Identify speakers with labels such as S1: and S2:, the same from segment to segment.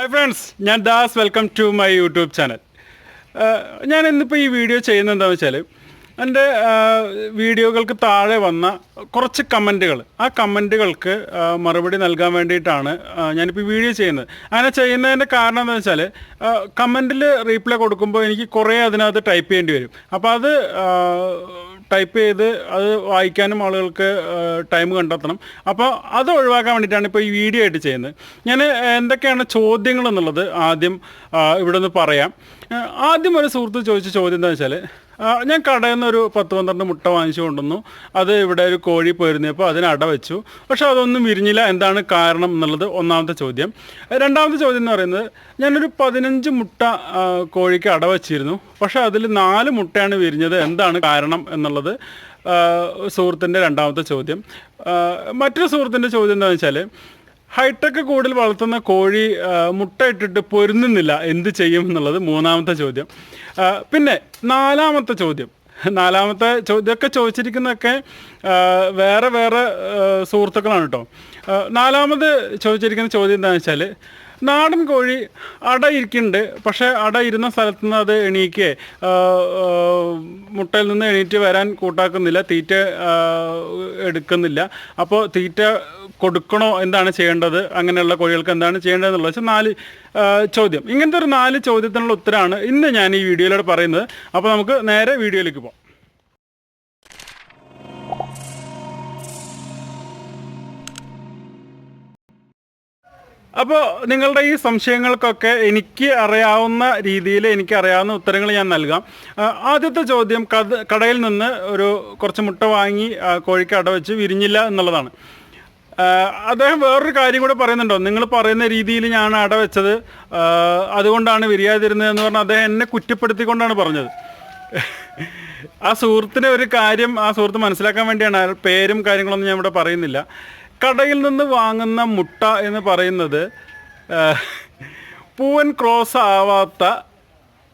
S1: Hi friends ഞാൻ Das. Welcome to my YouTube channel ഞാൻ ഇന്നിപ്പോൾ ഈ വീഡിയോ ചെയ്യുന്നത് എന്താണെന്ന് വെച്ചാൽ എന്റെ വീഡിയോകൾക്ക് താഴെ വന്ന കുറച്ച് കമന്റുകൾ. ആ കമന്റുകൾക്ക് മറുപടി നൽകാൻ വേണ്ടിയിട്ടാണ് ഞാനിപ്പോൾ ഈ വീഡിയോ ചെയ്യുന്നത്. അങ്ങനെ ചെയ്യുന്നതിന്റെ കാരണം എന്താണെന്ന് വെച്ചാൽ കമന്റിൽ റീപ്ലൈ കൊടുക്കുമ്പോൾ എനിക്ക് കുറേ അതിനകത്ത് ടൈപ്പ് ചെയ്യേണ്ടി വരും. അപ്പോൾ അത് ടൈപ്പ് ചെയ്ത് അത് വായിക്കാനും ആളുകൾക്ക് ടൈം കണ്ടെത്തണം. അപ്പോൾ അത് ഒഴിവാക്കാൻ വേണ്ടിയിട്ടാണ് ഇപ്പോൾ ഈ വീഡിയോ ആയിട്ട് ചെയ്യുന്നത്. ഞാൻ എന്തൊക്കെയാണ് ചോദ്യങ്ങൾ എന്നുള്ളത് ആദ്യം ഇവിടെ നിന്ന് പറയാം. ആദ്യം ഒരു സുഹൃത്ത് ചോദിച്ച ചോദ്യം എന്താ വെച്ചാൽ ഞാൻ കടയിൽ നിന്ന് ഒരു പത്ത് പന്ത്രണ്ട് മുട്ട വാങ്ങിച്ചു കൊണ്ടുവന്നു. അത് ഇവിടെ ഒരു കോഴി പോയിരുന്നപ്പോൾ അതിന് അട വെച്ചു. പക്ഷെ അതൊന്നും വിരിഞ്ഞില്ല. എന്താണ് കാരണം എന്നുള്ളത് ഒന്നാമത്തെ ചോദ്യം. രണ്ടാമത്തെ ചോദ്യം എന്ന് പറയുന്നത് ഞാനൊരു പതിനഞ്ച് മുട്ട കോഴിക്ക് അട വെച്ചിരുന്നു. പക്ഷെ അതിൽ നാല് മുട്ടയാണ് വിരിഞ്ഞത്. എന്താണ് കാരണം എന്നുള്ളത് സുഹൃത്തിന്റെ രണ്ടാമത്തെ ചോദ്യം. മറ്റൊരു സുഹൃത്തിന്റെ ചോദ്യം എന്താണെന്ന് വെച്ചാൽ ഹൈടെക് കൂടിൽ വളർത്തുന്ന കോഴി മുട്ടയിട്ടിട്ട് പൊരുന്നുന്നില്ല. എന്ത് ചെയ്യും എന്നുള്ളത് മൂന്നാമത്തെ ചോദ്യം. പിന്നെ നാലാമത്തെ ചോദ്യം. നാലാമത്തെ ചോദ്യമൊക്കെ ചോദിച്ചിരിക്കുന്നതൊക്കെ വേറെ വേറെ സുഹൃത്തുക്കളാണ് കേട്ടോ നാലാമത് ചോദിച്ചിരിക്കുന്ന ചോദ്യം എന്താണെന്ന് വെച്ചാൽ നാടൻ കോഴി അട ഇരിക്കുന്നുണ്ട് പക്ഷേ അട ഇരുന്ന സ്ഥലത്തു നിന്ന് അത് എണീക്കുക മുട്ടയിൽ നിന്ന് എണീറ്റ് വരാൻ കൂട്ടാക്കുന്നില്ല തീറ്റ എടുക്കുന്നില്ല. അപ്പോൾ തീറ്റ കൊടുക്കണോ എന്താണ് ചെയ്യേണ്ടത്? അങ്ങനെയുള്ള കോഴികൾക്ക് എന്താണ് ചെയ്യേണ്ടത് എന്നുള്ളത് വെച്ചാൽ നാല് ചോദ്യം. ഇങ്ങനത്തെ ഒരു നാല് ചോദ്യത്തിനുള്ള ഉത്തരമാണ് ഇന്ന് ഞാൻ ഈ വീഡിയോയിലൂടെ പറയുന്നത്. അപ്പോൾ നമുക്ക് നേരെ വീഡിയോയിലേക്ക് പോകാം അപ്പോൾ നിങ്ങളുടെ ഈ സംശയങ്ങൾക്കൊക്കെ എനിക്ക് അറിയാവുന്ന രീതിയിൽ എനിക്ക് അറിയാവുന്ന ഉത്തരങ്ങൾ ഞാൻ നൽകാം. ആദ്യത്തെ ചോദ്യം കടയിൽ നിന്ന് ഒരു കുറച്ച് മുട്ട വാങ്ങി കോഴിക്ക് അടവെച്ച് വിരിഞ്ഞില്ല എന്നുള്ളതാണ്. അദ്ദേഹം വേറൊരു കാര്യം കൂടെ പറയുന്നുണ്ടോ? നിങ്ങൾ പറയുന്ന രീതിയിൽ ഞാൻ അട വെച്ചത് അതുകൊണ്ടാണ് വിരിയാതിരുന്നത് എന്ന് പറഞ്ഞാൽ അദ്ദേഹം എന്നെ കുറ്റപ്പെടുത്തിക്കൊണ്ടാണ് പറഞ്ഞത്. ആ സുഹൃത്തിന് ഒരു കാര്യം ആ സുഹൃത്ത് മനസ്സിലാക്കാൻ വേണ്ടിയാണ് പേരും കാര്യങ്ങളൊന്നും ഞാൻ ഇവിടെ പറയുന്നില്ല. കടയിൽ നിന്ന് വാങ്ങുന്ന മുട്ട എന്ന് പറയുന്നത് പൂവൻ ക്രോസ് ആവാത്ത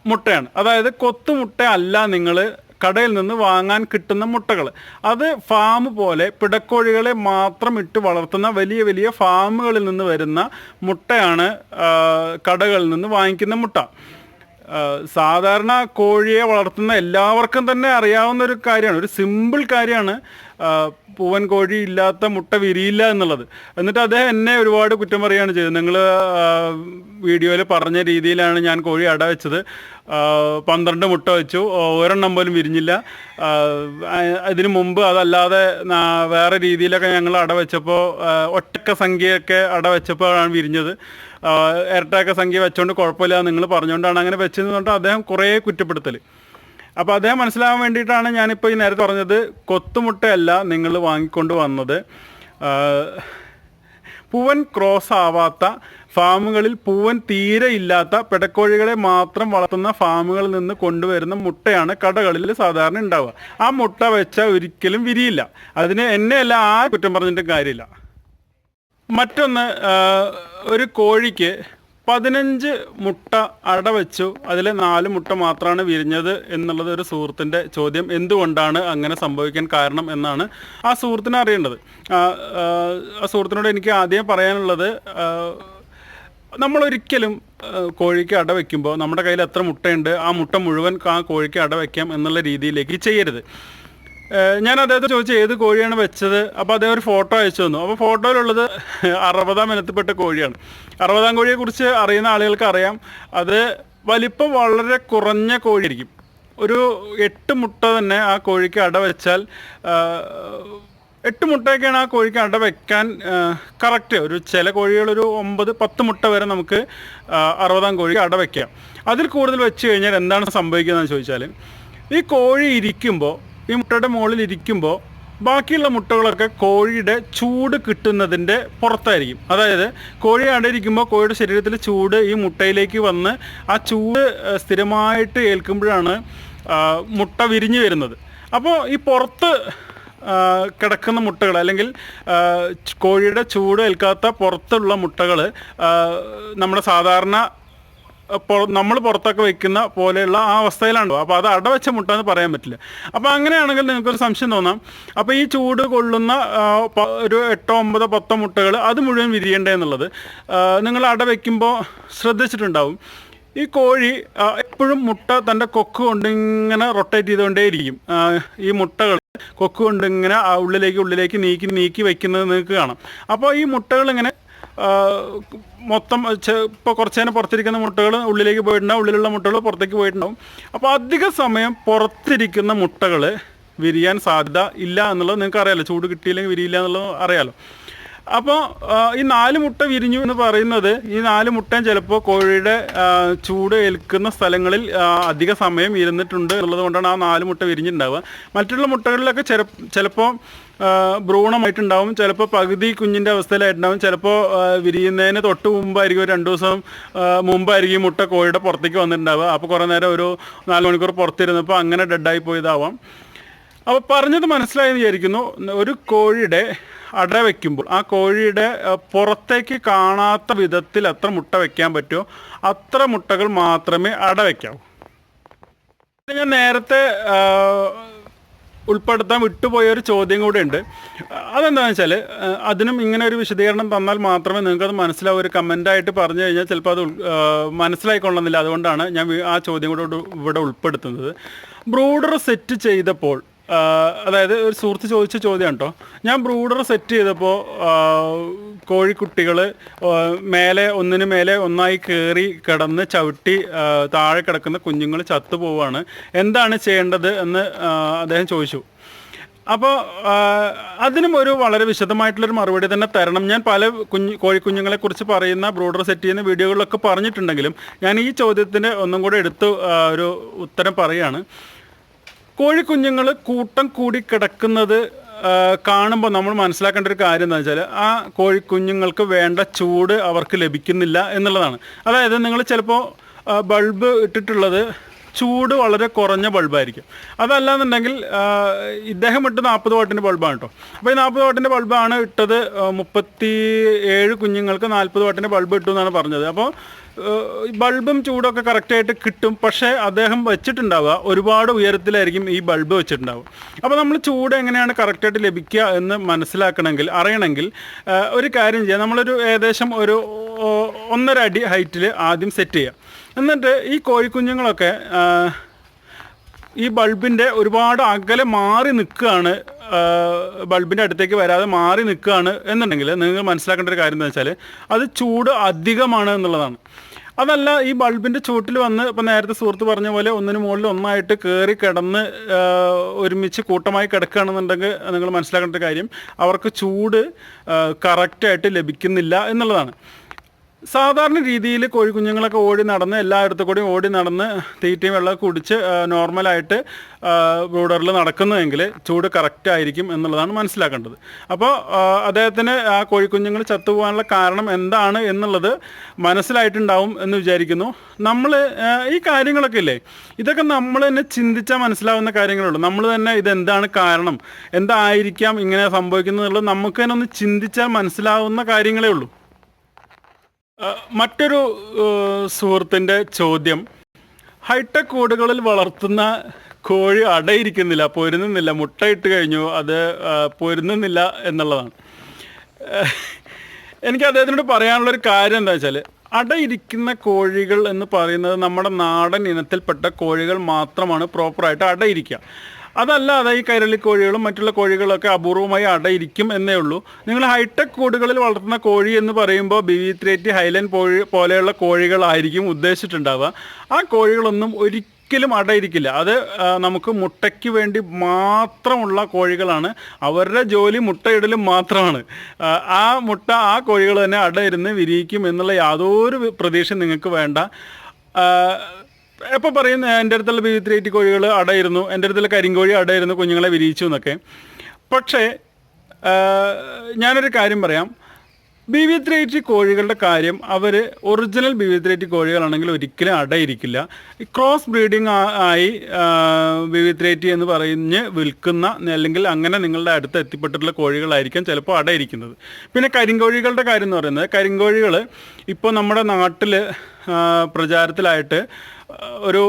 S1: മുട്ടയാണ്. അതായത് കൊത്തുമുട്ട അല്ല നിങ്ങൾ കടയിൽ നിന്ന് വാങ്ങാൻ കിട്ടുന്ന മുട്ടകൾ. അത് ഫാം പോലെ പിടക്കോഴികളെ മാത്രം ഇട്ട് വളർത്തുന്ന വലിയ വലിയ ഫാമുകളിൽ നിന്ന് വരുന്ന മുട്ടയാണ് കടകളിൽ നിന്ന് വാങ്ങിക്കുന്ന മുട്ട. സാധാരണ കോഴിയെ വളർത്തുന്ന എല്ലാവർക്കും തന്നെ അറിയാവുന്ന ഒരു കാര്യമാണ്. ഒരു സിമ്പിൾ കാര്യമാണ്. പൂവൻ കോഴി ഇല്ലാത്ത മുട്ട വിരിയില്ല എന്നുള്ളത്. എന്നിട്ട് അദ്ദേഹം എന്നെ ഒരുപാട് കുറ്റം പറയുകയാണ് ചെയ്തത്. നിങ്ങൾ വീഡിയോയിൽ പറഞ്ഞ രീതിയിലാണ് ഞാൻ കോഴി അട വെച്ചത്. പന്ത്രണ്ട് മുട്ട വെച്ചു. ഒരെണ്ണം പോലും വിരിഞ്ഞില്ല. ഇതിനു മുമ്പ് അതല്ലാതെ വേറെ രീതിയിലൊക്കെ ഞങ്ങൾ അട വെച്ചപ്പോൾ ഒറ്റക്ക സംഖ്യയൊക്കെ അട വെച്ചപ്പോഴാണ് വിരിഞ്ഞത്. ഇരട്ടക്ക സംഖ്യ വെച്ചോണ്ട് കുഴപ്പമില്ല നിങ്ങൾ പറഞ്ഞുകൊണ്ടാണ് അങ്ങനെ വെച്ചതെന്ന് പറഞ്ഞിട്ട് അദ്ദേഹം കുറേ കുറ്റപ്പെടുത്തൽ അപ്പോൾ അദ്ദേഹം മനസ്സിലാവാൻ വേണ്ടിയിട്ടാണ് ഞാനിപ്പോൾ ഈ നേരത്തെ പറഞ്ഞത് കൊത്തുമുട്ടയല്ല നിങ്ങൾ വാങ്ങിക്കൊണ്ട് വന്നത്. പൂവൻ ക്രോസ് ആവാത്ത ഫാമുകളിൽ പൂവൻ തീരെ ഇല്ലാത്ത പെടക്കോഴികളെ മാത്രം വളർത്തുന്ന ഫാമുകളിൽ നിന്ന് കൊണ്ടുവരുന്ന മുട്ടയാണ് കടകളിൽ സാധാരണ ഉണ്ടാവുക. ആ മുട്ട വെച്ച ഒരിക്കലും വിരിയില്ല. അതിന് എന്നെയല്ല ആ കുറ്റം പറഞ്ഞിട്ടും കാര്യമില്ല. മറ്റൊന്ന് ഒരു കോഴിക്ക് പതിനഞ്ച് മുട്ട അട വെച്ചു. അതിൽ നാല് മുട്ട മാത്രമാണ് വിരിഞ്ഞത് എന്നുള്ളത് ഒരു സുഹൃത്തിന്റെ ചോദ്യം. എന്തുകൊണ്ടാണ് അങ്ങനെ സംഭവിക്കാൻ കാരണം എന്നാണ് ആ സുഹൃത്തിനെ അറിയേണ്ടത്. ആ, സുഹൃത്തിനോട് എനിക്ക് ആദ്യം പറയാനുള്ളത് നമ്മളൊരിക്കലും കോഴിക്ക് അട വയ്ക്കുമ്പോൾ നമ്മുടെ കയ്യിൽ എത്ര മുട്ടയുണ്ട് ആ മുട്ട മുഴുവൻ ആ കോഴിക്ക് അട വയ്ക്കാം എന്നുള്ള രീതിയിലേക്ക് ചെയ്യരുത്. ഞാൻ അദ്ദേഹത്തെ ചോദിച്ചു ഏത് കോഴിയാണ് വെച്ചത്? അപ്പോൾ അദ്ദേഹം ഒരു ഫോട്ടോ അയച്ചു തന്നു. അപ്പോൾ ഫോട്ടോയിലുള്ളത് അറുപതാം ഇനത്തിൽപ്പെട്ട കോഴിയാണ്. അറുപതാം കോഴിയെ കുറിച്ച് അറിയുന്ന ആളുകൾക്ക് അറിയാം. അത് വലിപ്പം വളരെ കുറഞ്ഞ കോഴിയായിരിക്കും. ഒരു എട്ട് മുട്ട തന്നെ ആ കോഴിക്ക് അട വെച്ചാൽ എട്ട് മുട്ടയൊക്കെയാണ് ആ കോഴിക്ക് അട വെക്കാൻ കറക്റ്റ് ഒരു ചില കോഴികളൊരു ഒമ്പത് പത്ത് മുട്ട വരെ നമുക്ക് അറുപതാം കോഴിക്ക് അട വെക്കാം. അതിൽ കൂടുതൽ വെച്ച് കഴിഞ്ഞാൽ എന്താണ് സംഭവിക്കുന്നതെന്ന് ചോദിച്ചാൽ ഈ കോഴി ഇരിക്കുമ്പോൾ ഈ മുട്ടയുടെ മുകളിൽ ഇരിക്കുമ്പോൾ ബാക്കിയുള്ള മുട്ടകളൊക്കെ കോഴിയുടെ ചൂട് കിട്ടുന്നതിന്റെ പുറത്തായിരിക്കും. അതായത് കോഴി അടയിരിക്കുമ്പോൾ കോഴിയുടെ ശരീരത്തിൽ ചൂട് ഈ മുട്ടയിലേക്ക് വന്ന് ആ ചൂട് സ്ഥിരമായിട്ട് ഏൽക്കുമ്പോഴാണ് മുട്ട വിരിഞ്ഞു വരുന്നത്. അപ്പോൾ ഈ പുറത്ത് കിടക്കുന്ന മുട്ടകൾ അല്ലെങ്കിൽ കോഴിയുടെ ചൂട് ഏൽക്കാത്ത പുറത്തുള്ള മുട്ടകൾ നമ്മുടെ സാധാരണ നമ്മൾ പുറത്തൊക്കെ വെക്കുന്ന പോലെയുള്ള ആ അവസ്ഥയിലാണ്. അപ്പോൾ അത് അടവെച്ച മുട്ട എന്ന് പറയാൻ പറ്റില്ല. അപ്പോൾ അങ്ങനെയാണെങ്കിൽ നിങ്ങൾക്കൊരു സംശയം തോന്നാം. അപ്പോൾ ഈ ചൂട് കൊള്ളുന്ന ഒരു എട്ടോ ഒമ്പതോ പത്തോ മുട്ടകൾ അത് മുഴുവൻ വിരിയണ്ടേ എന്നുള്ളത് നിങ്ങൾ അട വയ്ക്കുമ്പോൾ ശ്രദ്ധിച്ചിട്ടുണ്ടാവും. ഈ കോഴി എപ്പോഴും മുട്ട തന്റെ കൊക്ക് കൊണ്ട് ഇങ്ങനെ റൊട്ടേറ്റ് ചെയ്തുകൊണ്ടേയിരിക്കും ഈ മുട്ടകൾ കൊക്ക് കൊണ്ട് ഇങ്ങനെ ഉള്ളിലേക്ക് ഉള്ളിലേക്ക് നീക്കി നീക്കി വയ്ക്കുന്നത് നിങ്ങൾക്ക് കാണാം. അപ്പോൾ ഈ മുട്ടകൾ ഇങ്ങനെ മൊത്തം ഇപ്പോൾ കുറച്ച് നേരം പുറത്തിരിക്കുന്ന മുട്ടകൾ ഉള്ളിലേക്ക് പോയിട്ടുണ്ടാവും ഉള്ളിലുള്ള മുട്ടകൾ പുറത്തേക്ക് പോയിട്ടുണ്ടാവും. അപ്പോൾ അധിക സമയം പുറത്തിരിക്കുന്ന മുട്ടകൾ വിരിയാൻ സാധ്യത ഇല്ല എന്നുള്ളത് നിങ്ങൾക്ക് അറിയാലോ ചൂട് കിട്ടിയില്ലെങ്കിൽ വിരിയില്ല എന്നുള്ളത് അറിയാലോ. അപ്പോൾ ഈ നാല് മുട്ട വിരിഞ്ഞു എന്ന് പറയുന്നത് ഈ നാല് മുട്ടയും ചിലപ്പോൾ കോഴിയുടെ ചൂട് ഏൽക്കുന്ന സ്ഥലങ്ങളിൽ അധിക സമയം ഇരുന്നിട്ടുണ്ട് എന്നുള്ളത് കൊണ്ടാണ് ആ നാല് മുട്ട വിരിഞ്ഞിട്ടുണ്ടാവുക. മറ്റുള്ള മുട്ടകളിലൊക്കെ ചില ചിലപ്പോൾ ഭ്രൂണമായിട്ടുണ്ടാവും ചിലപ്പോൾ പകുതി കുഞ്ഞിന്റെ അവസ്ഥയിലായിട്ടുണ്ടാവും ചിലപ്പോൾ വിരിയുന്നതിന് തൊട്ട് മുമ്പായിരിക്കും ഒരു രണ്ട് ദിവസം മുമ്പായിരിക്കും മുട്ട കോഴിയുടെ പുറത്തേക്ക് വന്നിട്ടുണ്ടാവുക. അപ്പോൾ കുറേ നേരം ഒരു നാല് മണിക്കൂർ പുറത്തിരുന്നപ്പോൾ അങ്ങനെ ഡെഡായി പോയതാവാം. അപ്പോൾ പറഞ്ഞത് മനസ്സിലായെന്ന് വിചാരിക്കുന്നു ഒരു കോഴിയുടെ അട വയ്ക്കുമ്പോൾ ആ കോഴിയുടെ പുറത്തേക്ക് കാണാത്ത വിധത്തിൽ എത്ര മുട്ട വയ്ക്കാൻ പറ്റുമോ അത്ര മുട്ടകൾ മാത്രമേ അട വയ്ക്കാവൂ ഞാൻ നേരത്തെ ഉൾപ്പെടുത്താൻ വിട്ടുപോയ ഒരു ചോദ്യം കൂടെ ഉണ്ട് അതെന്താണെന്ന് വെച്ചാൽ അതിനും ഇങ്ങനെ ഒരു വിശദീകരണം തന്നാൽ മാത്രമേ നിങ്ങൾക്ക് അത് മനസ്സിലാവും. ഒരു കമന്റായിട്ട് പറഞ്ഞു കഴിഞ്ഞാൽ ചിലപ്പോൾ അത് മനസ്സിലായിക്കൊള്ളുന്നില്ല അതുകൊണ്ടാണ് ഞാൻ ആ ചോദ്യം കൂടെ ഇവിടെ- ഉൾപ്പെടുത്തുന്നത്. ബ്രൂഡർ സെറ്റ് ചെയ്തപ്പോൾ അതായത് ഒരു സുഹൃത്ത് ചോദിച്ച ചോദ്യം കേട്ടോ. ഞാൻ ബ്രൂഡർ സെറ്റ് ചെയ്തപ്പോൾ കോഴിക്കുട്ടികൾ മേലെ ഒന്നിന് മേലെ ഒന്നായി കയറി കിടന്ന് ചവിട്ടി താഴെ കിടക്കുന്ന കുഞ്ഞുങ്ങൾ ചത്തുപോവാണ് എന്താണ് ചെയ്യേണ്ടത് എന്ന് അദ്ദേഹം ചോദിച്ചു. അപ്പോൾ അതിനും ഒരു വളരെ വിശദമായിട്ടുള്ളൊരു മറുപടി തന്നെ തരണം. ഞാൻ പല കുഞ്ഞു കോഴിക്കുഞ്ഞുങ്ങളെ കുറിച്ച് പറയുന്ന ബ്രോഡർ സെറ്റ് ചെയ്യുന്ന വീഡിയോകളിലൊക്കെ പറഞ്ഞിട്ടുണ്ടെങ്കിലും ഞാൻ ഈ ചോദ്യത്തിന് ഒന്നും കൂടെ എടുത്ത് ഒരു ഉത്തരം പറയുകയാണ് കോഴിക്കുഞ്ഞുങ്ങൾ കൂട്ടം കൂടി കിടക്കുന്നത് കാണുമ്പോൾ നമ്മൾ മനസ്സിലാക്കേണ്ട ഒരു കാര്യം എന്താ വെച്ചാൽ ആ കോഴിക്കുഞ്ഞുങ്ങൾക്ക് വേണ്ട ചൂട് അവർക്ക് ലഭിക്കുന്നില്ല എന്നുള്ളതാണ്. അതായത് നിങ്ങൾ ചിലപ്പോൾ ബൾബ് ഇട്ടിട്ടുള്ളത് ചൂട് വളരെ കുറഞ്ഞ ബൾബായിരിക്കും. അതല്ലാന്നുണ്ടെങ്കിൽ ഇദ്ദേഹം ഇട്ട് നാൽപ്പത് വാട്ടിന്റെ ബൾബാണ് കേട്ടോ അപ്പോൾ ഈ നാൽപ്പത് വാട്ടിന്റെ ബൾബാണ് ഇട്ടത് മുപ്പത്തി ഏഴ് കുഞ്ഞുങ്ങൾക്ക് നാൽപ്പത് വാട്ടിന്റെ ബൾബ് ഇട്ടു എന്നാണ് പറഞ്ഞത്. അപ്പോൾ ബൾബും ചൂടൊക്കെ കറക്റ്റായിട്ട് കിട്ടും. പക്ഷേ അദ്ദേഹം വെച്ചിട്ടുണ്ടാവുക. ഒരുപാട് ഉയരത്തിലായിരിക്കും ഈ ബൾബ് വെച്ചിട്ടുണ്ടാവുക. അപ്പോൾ നമ്മൾ ചൂട് എങ്ങനെയാണ് കറക്റ്റായിട്ട് ലഭിക്കുക എന്ന് മനസ്സിലാക്കണമെങ്കിൽ അറിയണമെങ്കിൽ ഒരു കാര്യം ചെയ്യാം. നമ്മളൊരു ഏകദേശം ഒരു ഒന്നര അടി ഹൈറ്റിൽ ആദ്യം സെറ്റ് ചെയ്യാം. എന്നിട്ട് ഈ കോഴിക്കുഞ്ഞുങ്ങളൊക്കെ ഈ ബൾബിന്റെ ഒരുപാട് അകലെ മാറി നിൽക്കുകയാണ് ബൾബിന്റെ അടുത്തേക്ക് വരാതെ മാറി നിൽക്കുകയാണ് എന്നുണ്ടെങ്കിൽ നിങ്ങൾ മനസ്സിലാക്കേണ്ട ഒരു കാര്യം എന്താ വെച്ചാൽ അത് ചൂട് അധികമാണ് എന്നുള്ളതാണ്. അതല്ല ഈ ബൾബിന്റെ ചൂട്ടിൽ വന്ന് ഇപ്പൊ നേരത്തെ സുഹൃത്ത് പറഞ്ഞ പോലെ ഒന്നിനു മുകളിൽ ഒന്നായിട്ട് കയറി കിടന്ന് ഒരുമിച്ച് കൂട്ടമായി കിടക്കുകയാണെന്നുണ്ടെങ്കിൽ നിങ്ങൾ മനസ്സിലാക്കേണ്ട കാര്യം. അവർക്ക് ചൂട് കറക്റ്റായിട്ട് ലഭിക്കുന്നില്ല എന്നുള്ളതാണ്. സാധാരണ രീതിയിൽ കോഴിക്കുഞ്ഞുങ്ങളൊക്കെ ഓടി നടന്ന് എല്ലായിടത്തും കൂടി ഓടി നടന്ന് തീറ്റയും വെള്ളമൊക്കെ കുടിച്ച് നോർമലായിട്ട് ബ്രൂഡറിൽ നടക്കുന്നതെങ്കിൽ ചൂട് കറക്റ്റ് ആയിരിക്കും എന്നുള്ളതാണ് മനസ്സിലാക്കേണ്ടത്. അപ്പോൾ അദ്ദേഹത്തിന് ആ കോഴിക്കുഞ്ഞുങ്ങൾ ചത്തുപോകാനുള്ള കാരണം എന്താണ് എന്നുള്ളത് മനസ്സിലായിട്ടുണ്ടാവും എന്ന് വിചാരിക്കുന്നു. നമ്മൾ ഈ കാര്യങ്ങളൊക്കെ ഇല്ലേ? ഇതൊക്കെ നമ്മൾ തന്നെ ചിന്തിച്ചാൽ മനസ്സിലാവുന്ന കാര്യങ്ങളുള്ളൂ. നമ്മൾ തന്നെ ഇതെന്താണ് കാരണം? എന്തായിരിക്കാം ഇങ്ങനെ സംഭവിക്കുന്നത് എന്നുള്ളത് നമുക്ക് തന്നെ ഒന്ന് ചിന്തിച്ചാൽ മനസ്സിലാവുന്ന കാര്യങ്ങളേ ഉള്ളൂ. മറ്റൊരു സുഹൃത്തിന്റെ ചോദ്യം. ഹൈടെക് കൂടുകളിൽ വളർത്തുന്ന കോഴി അടയിരിക്കുന്നില്ല പൊരുന്നുന്നില്ല മുട്ടയിട്ട് കഴിഞ്ഞു അത് പൊരുന്നുന്നില്ല എന്നുള്ളതാണ്. എനിക്ക് അദ്ദേഹത്തിനോട് പറയാനുള്ളൊരു കാര്യം എന്താ വെച്ചാൽ അടയിരിക്കുന്ന കോഴികൾ എന്ന് പറയുന്നത് നമ്മുടെ നാടൻ ഇനത്തിൽപ്പെട്ട കോഴികൾ മാത്രമാണ് പ്രോപ്പറായിട്ട് അടയിരിക്കുക. അതല്ലാതെ ഈ കൈരളി കോഴികളും മറ്റുള്ള കോഴികളൊക്കെ അപൂർവമായി അടയിരിക്കും എന്നേ ഉള്ളൂ. നിങ്ങൾ ഹൈടെക് കൂടുകളിൽ വളർത്തുന്ന കോഴി എന്ന് പറയുമ്പോൾ ബി വി ത്രീറ്റി ഹൈലൻഡ് കോഴി പോലെയുള്ള കോഴികളായിരിക്കും ഉദ്ദേശിച്ചിട്ടുണ്ടാവുക. ആ കോഴികളൊന്നും ഒരിക്കലും അടയിരിക്കില്ല. അത് നമുക്ക് മുട്ടയ്ക്ക് വേണ്ടി മാത്രമുള്ള കോഴികളാണ്. അവരുടെ ജോലി മുട്ടയിടലും മാത്രമാണ്. ആ, മുട്ട ആ കോഴികൾ തന്നെ അടയിരുന്ന് വിരിയിക്കും എന്നുള്ള യാതൊരു പ്രതീക്ഷ നിങ്ങൾക്ക് വേണ്ട. എപ്പോൾ പറയും എന്റെ അടുത്തുള്ള ബി ത്രീ കോഴികൾ അടയിരുന്നു എന്റെ അടുത്തുള്ള കരിങ്കോഴി അടയിരുന്നു കുഞ്ഞുങ്ങളെ വിരിയിച്ചു എന്നൊക്കെ. പക്ഷേ ഞാനൊരു കാര്യം പറയാം. ബി വി ത്രീ കോഴികളുടെ കാര്യം അവർ ഒറിജിനൽ ബി വി ത്രീ കോഴികളാണെങ്കിൽ ഒരിക്കലും അടയിരിക്കില്ല. ഈ ക്രോസ് ബ്രീഡിംഗ് ആയി ബി വി ത്രീ എന്ന് പറഞ്ഞ് വിൽക്കുന്ന അല്ലെങ്കിൽ അങ്ങനെ നിങ്ങളുടെ അടുത്ത് എത്തിപ്പെട്ടിട്ടുള്ള കോഴികളായിരിക്കാം ചിലപ്പോൾ അടയിരിക്കുന്നത്. പിന്നെ കരിങ്കോഴികളുടെ കാര്യം എന്ന് പറയുന്നത് കരിങ്കോഴികൾ ഇപ്പോൾ നമ്മുടെ നാട്ടിൽ പ്രചാരത്തിലായിട്ട് ഒരു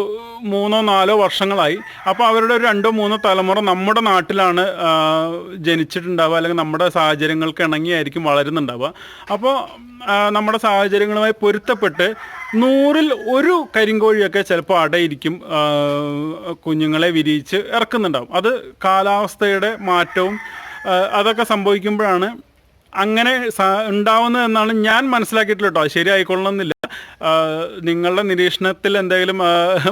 S1: മൂന്നോ നാലോ വർഷങ്ങളായി. അപ്പോൾ അവരുടെ ഒരു രണ്ടോ മൂന്നോ തലമുറ നമ്മുടെ നാട്ടിലാണ് ജനിച്ചിട്ടുണ്ടാവുക അല്ലെങ്കിൽ നമ്മുടെ സാഹചര്യങ്ങൾക്ക് ഇണങ്ങിയായിരിക്കും വളരുന്നുണ്ടാവുക. അപ്പോൾ നമ്മുടെ സാഹചര്യങ്ങളുമായി പൊരുത്തപ്പെട്ട് നൂറിൽ ഒരു കരിങ്കോഴിയൊക്കെ ചിലപ്പോൾ അടയിരിക്കും കുഞ്ഞുങ്ങളെ വിരിയിച്ച് ഇറക്കുന്നുണ്ടാവും. അത് കാലാവസ്ഥയുടെ മാറ്റവും അതൊക്കെ സംഭവിക്കുമ്പോഴാണ് അങ്ങനെ ഉണ്ടാവുന്നത് എന്നാണ് ഞാൻ മനസ്സിലാക്കിയിട്ടുള്ളത് കേട്ടോ. ശരിയായിക്കൊള്ളണമെന്നില്ല. നിങ്ങളുടെ നിരീക്ഷണത്തിൽ എന്തെങ്കിലും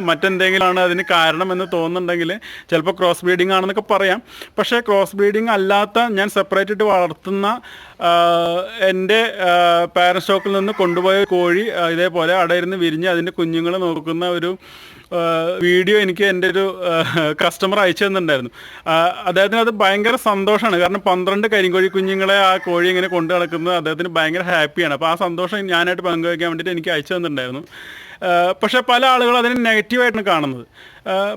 S1: മറ്റെന്തെങ്കിലും ആണ് അതിന് കാരണം എന്ന് തോന്നുന്നുണ്ടെങ്കിൽ ചിലപ്പോൾ ക്രോസ് ബ്രീഡിംഗ് ആണെന്നൊക്കെ പറയാം. പക്ഷേ ക്രോസ് ബ്രീഡിംഗ് അല്ലാത്ത ഞാൻ സെപ്പറേറ്റ് ഇട്ട് വളർത്തുന്ന എന്റെ പാരൻ സ്റ്റോക്കിൽ നിന്ന് കൊണ്ടുപോയ കോഴി ഇതേപോലെ അടയിരുന്ന് വിരിഞ്ഞ് അതിന്റെ കുഞ്ഞുങ്ങളെ നോക്കുന്ന ഒരു വീഡിയോ എനിക്ക് എന്റെ ഒരു കസ്റ്റമർ അയച്ചു തന്നിട്ടുണ്ടായിരുന്നു. അദ്ദേഹത്തിന് അത് ഭയങ്കര സന്തോഷമാണ്. കാരണം പന്ത്രണ്ട് കരിങ്കോഴി കുഞ്ഞുങ്ങളെ ആ കോഴി ഇങ്ങനെ കൊണ്ടു നടക്കുന്നത് അദ്ദേഹത്തിന് ഭയങ്കര ഹാപ്പിയാണ് അപ്പോൾ ആ സന്തോഷം ഞാനായിട്ട് പങ്കുവയ്ക്കാൻ വേണ്ടിയിട്ട് എനിക്ക് അയച്ചു തന്നിട്ടുണ്ടായിരുന്നു പക്ഷേ പല ആളുകളും അതിനെ നെഗറ്റീവായിട്ടാണ് കാണുന്നത്.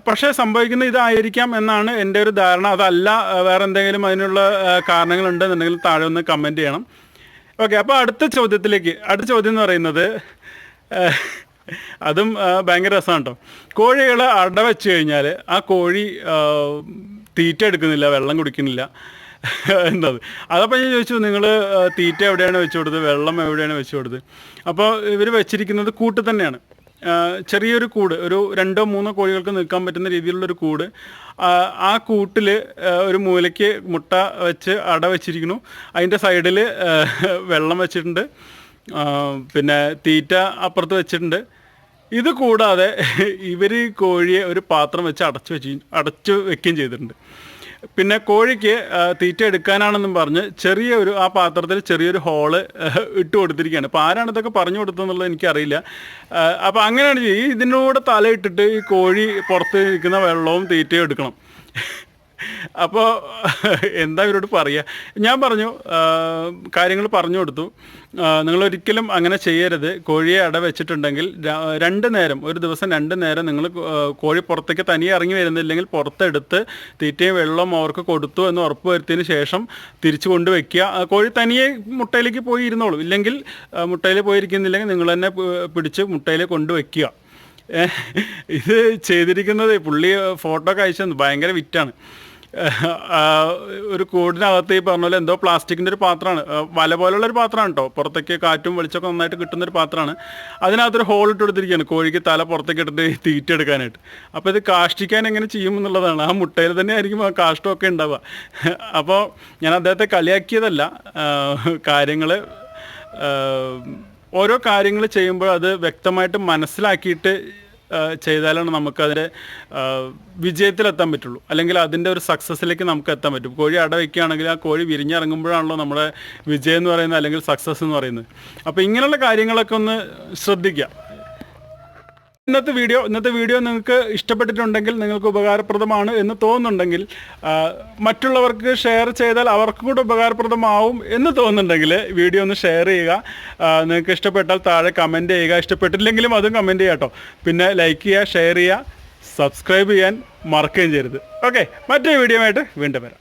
S1: പക്ഷേ സംഭവിക്കുന്ന ഇതായിരിക്കാം എന്നാണ് എന്റെ ഒരു ധാരണ. അതല്ല വേറെ എന്തെങ്കിലും അതിനുള്ള കാരണങ്ങളുണ്ടെന്നുണ്ടെങ്കിൽ താഴെ ഒന്ന് കമന്റ് ചെയ്യണം. ഓക്കെ അപ്പോൾ അടുത്ത ചോദ്യത്തിലേക്ക് അടുത്ത ചോദ്യം എന്ന് പറയുന്നത് അതും ഭയങ്കര രസമാണ് കേട്ടോ കോഴികളെ അട വെച്ച് കഴിഞ്ഞാൽ ആ കോഴി തീറ്റ എടുക്കുന്നില്ല വെള്ളം കുടിക്കുന്നില്ല. എന്നത് അതപ്പോൾ ഞാൻ ചോദിച്ചു നിങ്ങൾ തീറ്റ എവിടെയാണ് വെച്ചു കൊടുത്തത്? വെള്ളം എവിടെയാണ് വെച്ചു കൊടുത്തത്? അപ്പോൾ ഇവർ വെച്ചിരിക്കുന്നത് കൂട്ട് തന്നെയാണ്. ചെറിയൊരു കൂട് ഒരു രണ്ടോ മൂന്നോ കോഴികൾക്ക് നിൽക്കാൻ പറ്റുന്ന രീതിയിലുള്ളൊരു കൂട്. ആ കൂട്ടിൽ ഒരു മൂലയ്ക്ക് മുട്ട വെച്ച് അട വെച്ചിരിക്കുന്നു. അതിന്റെ സൈഡിൽ വെള്ളം വെച്ചിട്ടുണ്ട്. പിന്നെ തീറ്റ അപ്പുറത്ത് വെച്ചിട്ടുണ്ട്. ഇത് കൂടാതെ ഇവർ കോഴിയെ ഒരു പാത്രം വെച്ച് അടച്ചു വെച്ച് അടച്ചു വെക്കുകയും ചെയ്തിട്ടുണ്ട്. പിന്നെ കോഴിക്ക് തീറ്റ എടുക്കാനാണെന്നും പറഞ്ഞ് ചെറിയൊരു ആ പാത്രത്തിൽ ചെറിയൊരു ഹോൾ ഇട്ട് കൊടുത്തിരിക്കുകയാണ്. അപ്പോൾ ആരാണ് ഇതൊക്കെ പറഞ്ഞു കൊടുത്തതെന്നുള്ളത് എനിക്കറിയില്ല. അപ്പോൾ അങ്ങനെയാണ് ഈ ഇതിനോട് തലയിട്ടിട്ട് ഈ കോഴി പുറത്ത് നിൽക്കുന്ന വെള്ളവും തീറ്റയും എടുക്കണം. അപ്പോൾ എന്താ ഇവരോട് പറയുക ഞാൻ പറഞ്ഞു കാര്യങ്ങൾ പറഞ്ഞു കൊടുത്തു. നിങ്ങൾ ഒരിക്കലും അങ്ങനെ ചെയ്യരുത്. കോഴിയെ അട വെച്ചിട്ടുണ്ടെങ്കിൽ രണ്ട് നേരം ഒരു ദിവസം രണ്ട് നേരം നിങ്ങൾ കോഴി പുറത്തേക്ക് തനിയെ ഇറങ്ങി വരുന്നില്ലെങ്കിൽ പുറത്തെടുത്ത് തീറ്റയും വെള്ളവും അവർക്ക് കൊടുത്തു എന്ന് ഉറപ്പ് വരുത്തിയതിന് ശേഷം തിരിച്ചു കൊണ്ട് വെക്കുക കോഴി തനിയെ മുട്ടയിലേക്ക് പോയി ഇരുന്നോളൂ. ഇല്ലെങ്കിൽ മുട്ടയിൽ പോയിരിക്കുന്നില്ലെങ്കിൽ നിങ്ങൾ തന്നെ പിടിച്ച് മുട്ടയിൽ കൊണ്ട് വെക്കുക ഏ, ഇത് ചെയ്തിരിക്കുന്നത് പുള്ളി ഫോട്ടോ ഒക്കെ അയച്ചു ഭയങ്കര വിറ്റാണ്. ഒരു കൂടിനകത്ത് ഈ പറഞ്ഞ പോലെ എന്തോ പ്ലാസ്റ്റിക്കിന്റെ ഒരു പാത്രമാണ്. വല പോലുള്ള ഒരു പാത്രമാണ് കേട്ടോ പുറത്തേക്ക് കാറ്റും വെളിച്ചൊക്കെ നന്നായിട്ട് കിട്ടുന്ന ഒരു പാത്രമാണ്. അതിനകത്തൊരു ഹോൾ ഇട്ട് കൊടുത്തിരിക്കുകയാണ്. കോഴിക്ക് തല പുറത്തേക്ക് ഇട്ടിട്ട് തീറ്റ എടുക്കാനായിട്ട്. അപ്പോൾ ഇത് കാഷ്ടിക്കാൻ എങ്ങനെ ചെയ്യും എന്നുള്ളതാണ്. ആ മുട്ടയിൽ തന്നെ ആയിരിക്കും ആ കാഷ്ടമൊക്കെ ഉണ്ടാവുക. അപ്പോൾ ഞാൻ അദ്ദേഹത്തെ കളിയാക്കിയതല്ല. കാര്യങ്ങൾ ഓരോ കാര്യങ്ങൾ ചെയ്യുമ്പോൾ അത് വ്യക്തമായിട്ട് മനസ്സിലാക്കിയിട്ട് ചെയ്താലാണ് നമുക്കതിന്റെ വിജയത്തിലെത്താൻ പറ്റുള്ളൂ. അല്ലെങ്കിൽ അതിന്റെ ഒരു സക്സസ്സിലേക്ക് നമുക്ക് എത്താൻ പറ്റും. കോഴി അട വയ്ക്കുകയാണെങ്കിൽ ആ കോഴി വിരിഞ്ഞിറങ്ങുമ്പോഴാണല്ലോ നമ്മുടെ വിജയം എന്ന് പറയുന്നത് അല്ലെങ്കിൽ സക്സസ് എന്ന് പറയുന്നത്. അപ്പോൾ ഇങ്ങനെയുള്ള കാര്യങ്ങളൊക്കെ ഒന്ന് ശ്രദ്ധിക്കുക. ഇന്നത്തെ വീഡിയോ ഇന്നത്തെ വീഡിയോ നിങ്ങൾക്ക് ഇഷ്ടപ്പെട്ടിട്ടുണ്ടെങ്കിൽ നിങ്ങൾക്ക് ഉപകാരപ്രദമാണ് എന്ന് തോന്നുന്നുണ്ടെങ്കിൽ മറ്റുള്ളവർക്ക് ഷെയർ ചെയ്താൽ അവർക്കും കൂടെ ഉപകാരപ്രദമാവും എന്ന് തോന്നുന്നുണ്ടെങ്കിൽ വീഡിയോ ഒന്ന് ഷെയർ ചെയ്യുക. നിങ്ങൾക്ക് ഇഷ്ടപ്പെട്ടാൽ താഴെ കമന്റ് ചെയ്യുക. ഇഷ്ടപ്പെട്ടില്ലെങ്കിലും അതും കമന്റ് ചെയ്യുക കേട്ടോ. പിന്നെ ലൈക്ക് ചെയ്യുക ഷെയർ ചെയ്യുക സബ്സ്ക്രൈബ് ചെയ്യാൻ മറക്കുകയും ചെയ്യരുത്. ഓക്കെ മറ്റൊരു വീഡിയോ ആയിട്ട് വീണ്ടും വരാം.